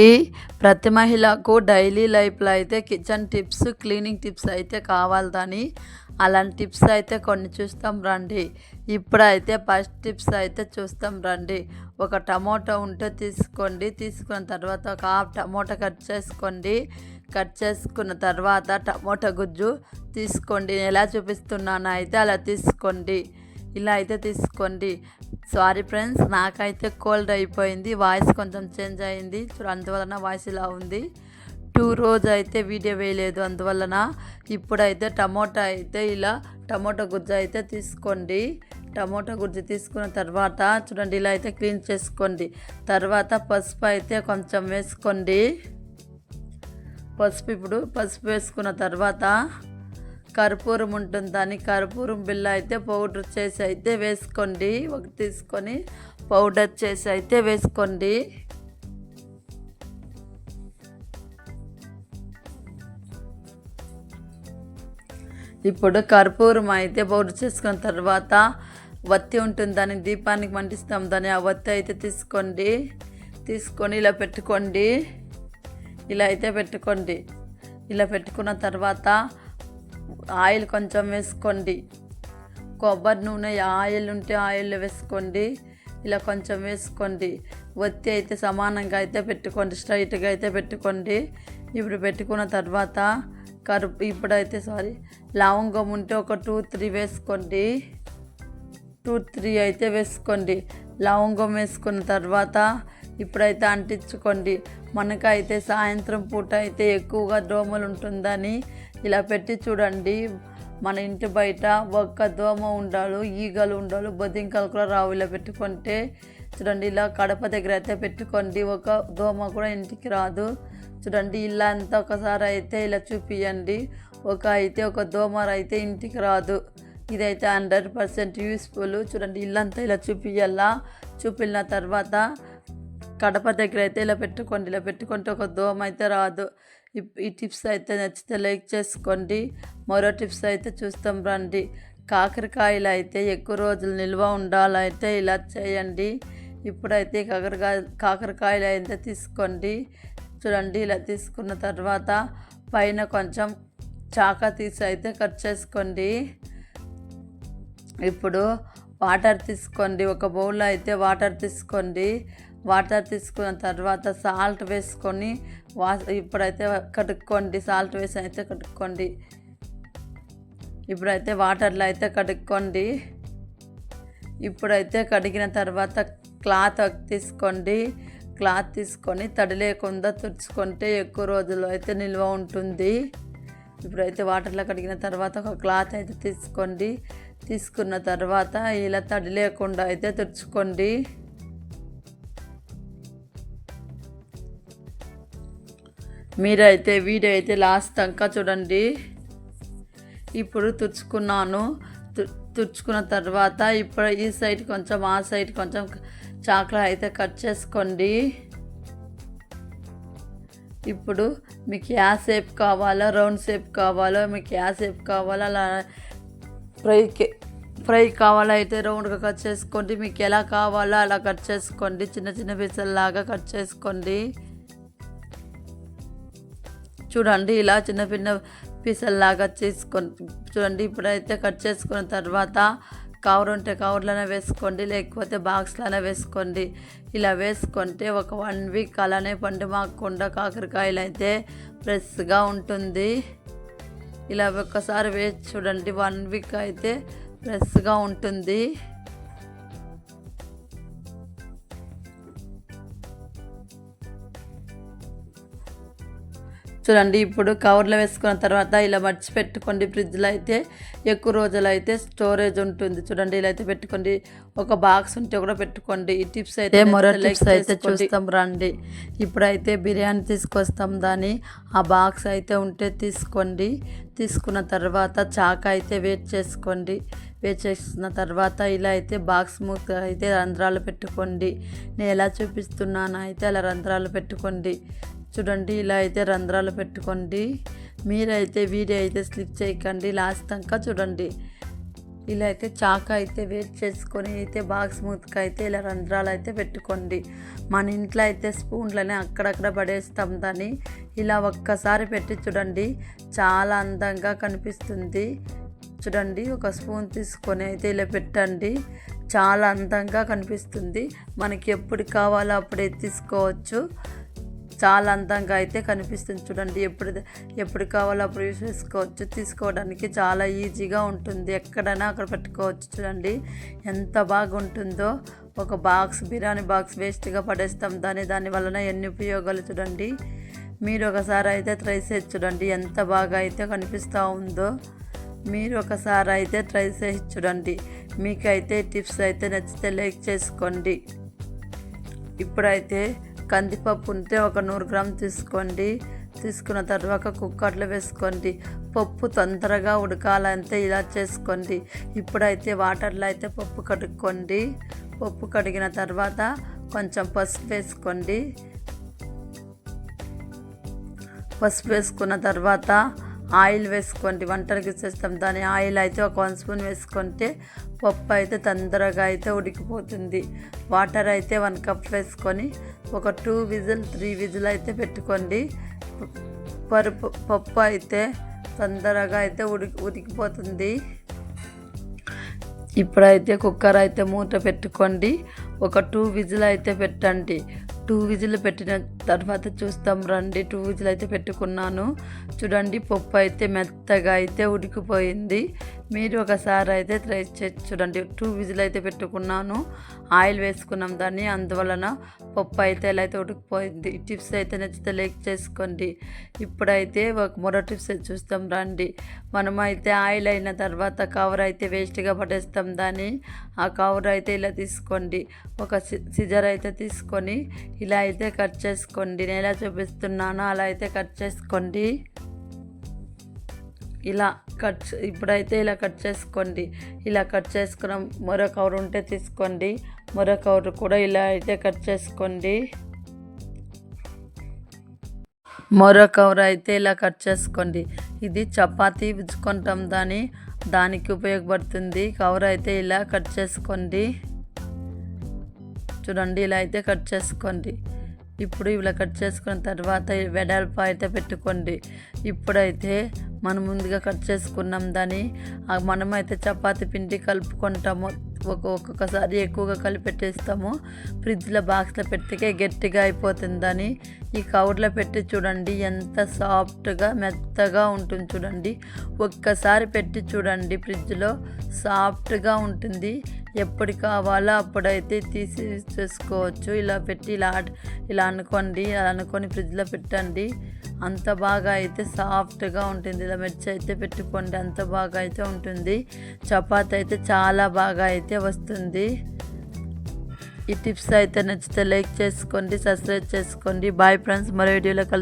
ఈ ప్రతి మహిళకు డైలీ లైఫ్లో అయితే కిచెన్ టిప్స్ క్లీనింగ్ టిప్స్ అయితే కావాలని అలాంటి టిప్స్ అయితే కొన్ని చూస్తాం రండి. ఇప్పుడైతే ఫస్ట్ టిప్స్ అయితే చూస్తాం రండి. ఒక టమోటా ఉంటే తీసుకోండి. తీసుకున్న తర్వాత ఒక హాఫ్ టమోటా కట్ చేసుకోండి. కట్ చేసుకున్న తర్వాత టమోటా గుజ్జు తీసుకోండి. ఎలా చూపిస్తున్నానో అయితే అలా తీసుకోండి. ఇలా అయితే తీసుకోండి. సారీ ఫ్రెండ్స్ నాకైతే కోల్డ్ అయిపోయింది. వాయిస్ కొంచెం చేంజ్ అయింది. అందువలన వాయిస్ ఇలా ఉంది. టూ రోజు అయితే వీడియో వేయలేదు అందువలన ఇప్పుడైతే టమోటా అయితే ఇలా టమోటా గుజ్జు అయితే తీసుకోండి. టమోటా గుజ్జు తీసుకున్న తర్వాత చూడండి ఇలా అయితే క్లీన్ చేసుకోండి. తర్వాత పసుపు అయితే కొంచెం వేసుకోండి. పసుపు ఇప్పుడు పసుపు వేసుకున్న తర్వాత కర్పూరం ఉంటుంది. ఉంటుందని కర్పూరం బిల్ల అయితే పౌడర్ చేసి అయితే వేసుకోండి. ఒకటి తీసుకొని పౌడర్ చేసి అయితే వేసుకోండి. ఇప్పుడు కర్పూరం అయితే పౌడర్ చేసుకున్న తర్వాత వత్తి ఉంటుందని దీపానికి మంటిస్తాం దాన్ని ఆ వత్తి అయితే తీసుకోండి. తీసుకొని ఇలా పెట్టుకోండి. ఇలా అయితే పెట్టుకోండి. ఇలా పెట్టుకున్న తర్వాత ఆయిల్ కొంచెం వేసుకోండి. కొబ్బరి నూనె ఆయిల్ ఉంటే ఆయిల్ వేసుకోండి. ఇలా కొంచెం వేసుకోండి. ఒత్తి అయితే సమానంగా అయితే పెట్టుకోండి. స్ట్రైట్గా అయితే పెట్టుకోండి. ఇప్పుడు పెట్టుకున్న తర్వాత కరుపు ఇప్పుడైతే సారీ లవంగం ఉంటే ఒక టూ త్రీ వేసుకోండి. టూ త్రీ అయితే వేసుకోండి. లవంగం వేసుకున్న తర్వాత ఇప్పుడైతే అంటించుకోండి. మనకైతే సాయంత్రం పూట అయితే ఎక్కువగా దోమలు ఉంటుందని ఇలా పెట్టి చూడండి. మన ఇంటి బయట ఒక్క దోమ ఉండాలి ఈగలు ఉండాలి బొద్దింకలు కూడా రావు ఇలా పెట్టుకుంటే. చూడండి ఇలా కడప దగ్గర అయితే పెట్టుకోండి. ఒక దోమ కూడా ఇంటికి రాదు. చూడండి ఇలా అంతా ఒకసారి అయితే ఇలా చూపియండి. ఒక అయితే ఒక దోమర అయితే ఇంటికి రాదు. ఇదైతే హండ్రెడ్ పర్సెంట్ యూస్ఫుల్. చూడండి ఇల్లంతా ఇలా చూపియాలా చూపిన తర్వాత కడప దగ్గర అయితే ఇలా పెట్టుకోండి ఇలా పెట్టుకుంటే ఒక దోమ అయితే రాదు. ఈ- ఈ టిప్స్ అయితే నచ్చితే లైక్ చేసుకోండి. మరో టిప్స్ అయితే చూస్తాం రండి. కాకరకాయలు అయితే ఎక్కువ రోజులు నిల్వ ఉండాలైతే ఇలా చేయండి. ఇప్పుడైతే కాకరకాయ కాకరకాయలు అయితే తీసుకోండి. చూడండి ఇలా తీసుకున్న తర్వాత పైన కొంచెం చాక తీసి అయితే కట్ చేసుకోండి. ఇప్పుడు వాటర్ తీసుకోండి. ఒక బౌల్లో అయితే వాటర్ తీసుకోండి. వాటర్ తీసుకున్న తర్వాత సాల్ట్ వేసుకొని వా ఇప్పుడైతే కడుక్కోండి సాల్ట్ వేసి అయితే కడుక్కోండి. ఇప్పుడైతే వాటర్లో అయితే కడుక్కోండి. ఇప్పుడైతే కడిగిన తర్వాత క్లాత్ తీసుకోండి. క్లాత్ తీసుకొని తడి లేకుండా తుడుచుకుంటే ఎక్కువ రోజులు అయితే నిల్వ ఉంటుంది. ఇప్పుడైతే వాటర్లో కడిగిన తర్వాత ఒక క్లాత్ అయితే తీసుకోండి. తీసుకున్న తర్వాత ఇలా తడి లేకుండా అయితే తుడుచుకోండి. మీరైతే వీడియో అయితే లాస్ట్ దాకా చూడండి. ఇప్పుడు తుడుచుకున్నాను. తు- తుడుచుకున్న తర్వాత ఇప్పుడు ఈ సైడ్ కొంచెం ఆ సైడ్ కొంచెం చాక్లెట్ అయితే కట్ చేసుకోండి. ఇప్పుడు మీకు యా షేప్ కావాలో రౌండ్ షేప్ కావాలో మీకు యా షేప్ కావాలో అలా ఫ్రైకి ఫ్రై కావాలో అయితే రౌండ్గా కట్ చేసుకోండి. మీకు ఎలా కావాలో అలా కట్ చేసుకోండి. చిన్న చిన్న పీసల్లాగా కట్ చేసుకోండి. చూడండి ఇలా చిన్న చిన్న పీసల్లాగా చేసుకొని చూడండి ఇప్పుడైతే కట్ చేసుకున్న తర్వాత కవర్ ఉంటే కవర్లోనే వేసుకోండి లేకపోతే బాక్స్లోనే వేసుకోండి. ఇలా వేసుకుంటే ఒక వన్ వీక్ అలానే పండు మాకుండా కాకరకాయలు అయితే ఫ్రెష్గా ఉంటుంది. ఇలా ఒక్కసారి వేసి చూడండి వన్ వీక్ అయితే ఫ్రెష్గా ఉంటుంది. చూడండి. ఇప్పుడు కవర్లో వేసుకున్న తర్వాత ఇలా మర్చి పెట్టుకోండి ఫ్రిడ్జ్లో అయితే ఎక్కువ రోజులు అయితే స్టోరేజ్ ఉంటుంది. చూడండి ఇలా అయితే పెట్టుకోండి. ఒక బాక్స్ ఉంటే కూడా పెట్టుకోండి. ఈ టిప్స్ అయితే మరో టిప్స్ అయితే చూస్తాం. రండి. ఇప్పుడైతే బిర్యానీ తీసుకొస్తాం దాన్ని. ఆ బాక్స్ అయితే ఉంటే తీసుకోండి. తీసుకున్న తర్వాత చాక అయితే వేట్ చేసుకోండి. వేట్ చేసిన తర్వాత ఇలా అయితే బాక్స్ మూత అయితే రంధ్రాలు పెట్టుకోండి. నేను ఎలా చూపిస్తున్నానో అయితే అలా రంధ్రాలు పెట్టుకోండి. చూడండి ఇలా అయితే రంధ్రాలు పెట్టుకోండి. మీరైతే వీడియో అయితే స్లిప్ చేయకండి. లాస్ట్ దాకా చూడండి. ఇలా అయితే చాక అయితే వేట్ చేసుకొని అయితే బాగా స్మూత్గా అయితే ఇలా రంధ్రాలు అయితే పెట్టుకోండి. మన ఇంట్లో అయితే స్పూన్లని అక్కడక్కడ పడేస్తాం దాన్ని. ఇలా ఒక్కసారి పెట్టి చూడండి చాలా అందంగా కనిపిస్తుంది. చూడండి ఒక స్పూన్ తీసుకొని అయితే ఇలా పెట్టండి. చాలా అందంగా కనిపిస్తుంది. మనకి ఎప్పుడు కావాలో అప్పుడే తీసుకోవచ్చు. చాలా అందంగా అయితే కనిపిస్తుంది చూడండి. ఎప్పుడు ఎప్పుడు కావాలో అప్పుడు యూస్ చేసుకోవచ్చు. తీసుకోవడానికి చాలా ఈజీగా ఉంటుంది. ఎక్కడైనా అక్కడ పెట్టుకోవచ్చు చూడండి. ఎంత బాగుంటుందో. ఒక బాక్స్ బిర్యానీ బాక్స్ వేస్ట్గా పడేస్తాం. దాని దాని వలన ఎన్ని ఉపయోగాలు చూడండి. మీరు ఒకసారి అయితే ట్రై చేసి చూడండి. ఎంత బాగా అయితే కనిపిస్తూ ఉందో. మీరు ఒకసారి అయితే ట్రై చేసి చూడండి. మీకైతే టిప్స్ అయితే నచ్చితే లైక్ చేసుకోండి. ఇప్పుడైతే కందిపప్పు ఉంటే ఒక నూరు గ్రామ్ తీసుకోండి. తీసుకున్న తర్వాత కుక్కర్లో వేసుకోండి. పప్పు తొందరగా ఉడకాలంటే ఇలా చేసుకోండి. ఇప్పుడైతే వాటర్లో అయితే పప్పు కడుక్కోండి. పప్పు కడిగిన తర్వాత కొంచెం పసుపు వేసుకోండి. పసుపు వేసుకున్న తర్వాత ఆయిల్ వేసుకోండి వంటలకి చేస్తాం దాని ఆయిల్ అయితే ఒక వన్ స్పూన్ వేసుకుంటే పప్పు అయితే తొందరగా అయితే ఉడికిపోతుంది. వాటర్ అయితే వన్ కప్ వేసుకొని ఒక టూ విజిల్ త్రీ విజిల్ అయితే పెట్టుకోండి. పరుపు పప్పు అయితే తొందరగా అయితే ఉడికి ఉడికిపోతుంది. ఇప్పుడైతే కుక్కర్ అయితే మూత పెట్టుకోండి. ఒక టూ విజిల్ అయితే పెట్టండి. టూ విజిల్ పెట్టిన తర్వాత చూస్తాం. రండి టూ విజిల్ అయితే పెట్టుకున్నాను. చూడండి పప్పు అయితే మెత్తగా అయితే ఉడికిపోయింది. మీరు ఒకసారి అయితే ట్రై చేసి చూడండి. టూ విజిల్ అయితే పెట్టుకున్నాను. ఆయిల్ వేసుకున్నాం దాన్ని. అందువలన పప్పు అయితే ఎలా అయితే ఉడికిపోయింది. టిప్స్ అయితే నచ్చితే లైక్ చేసుకోండి. ఇప్పుడైతే ఒక మరో టిప్స్ చూస్తాం రండి. మనమైతే ఆయిల్ అయిన తర్వాత కవర్ అయితే వేస్ట్గా పడేస్తాం దాన్ని. ఆ కవర్ అయితే ఇలా తీసుకోండి. ఒక సిజర్ అయితే తీసుకొని ఇలా అయితే కట్ చేసుకోండి. నేను ఎలా చూపిస్తున్నానో. అలా అయితే కట్ చేసుకోండి. ఇలా కట్ ఇప్పుడైతే ఇలా కట్ చేసుకోండి. ఇలా కట్ చేసుకున్న మరో కవర్ ఉంటే తీసుకోండి. మరో కవర్ కూడా ఇలా అయితే కట్ చేసుకోండి. మరో కవర్ అయితే ఇలా కట్ చేసుకోండి. ఇది చపాతీ విచ్చుకుంటాం దాని దానికి ఉపయోగపడుతుంది. కవర్ అయితే ఇలా కట్ చేసుకోండి. చూడండి ఇలా అయితే కట్ చేసుకోండి. ఇప్పుడు ఇలా కట్ చేసుకున్న తర్వాత వెడల్పు అయితే పెట్టుకోండి. ఇప్పుడైతే మనం ముందుగా కట్ చేసుకున్నాం దాన్ని. మనమైతే చపాతి పిండి కలుపుకుంటాము. ఒక ఒక్కొక్కసారి ఎక్కువగా కలిపెట్టేస్తాము. ఫ్రిడ్జ్లో బాక్స్లో పెట్టికే గట్టిగా అయిపోతుందని ఈ కవర్లో పెట్టి చూడండి ఎంత సాఫ్ట్గా మెత్తగా ఉంటుంది చూడండి. ఒక్కసారి పెట్టి చూడండి ఫ్రిడ్జ్లో సాఫ్ట్గా ఉంటుంది. ఎప్పుడు కావాలో అప్పుడైతే తీసి చేసుకోవచ్చు. ఇలా పెట్టి ఇలా ఇలా అనుకోండి అలా అనుకొని ఫ్రిడ్జ్లో పెట్టండి. అంత బాగా అయితే సాఫ్ట్గా ఉంటుంది. ఇలా మిర్చి అయితే పెట్టుకోండి అంత బాగా అయితే ఉంటుంది. చపాతి అయితే చాలా బాగా అయితే వస్తుంది. ఈ టిప్స్ అయితే నచ్చితే లైక్ చేసుకోండి సబ్స్క్రైబ్ చేసుకోండి. బాయ్ ఫ్రెండ్స్ మరో వీడియోలో కలిసి.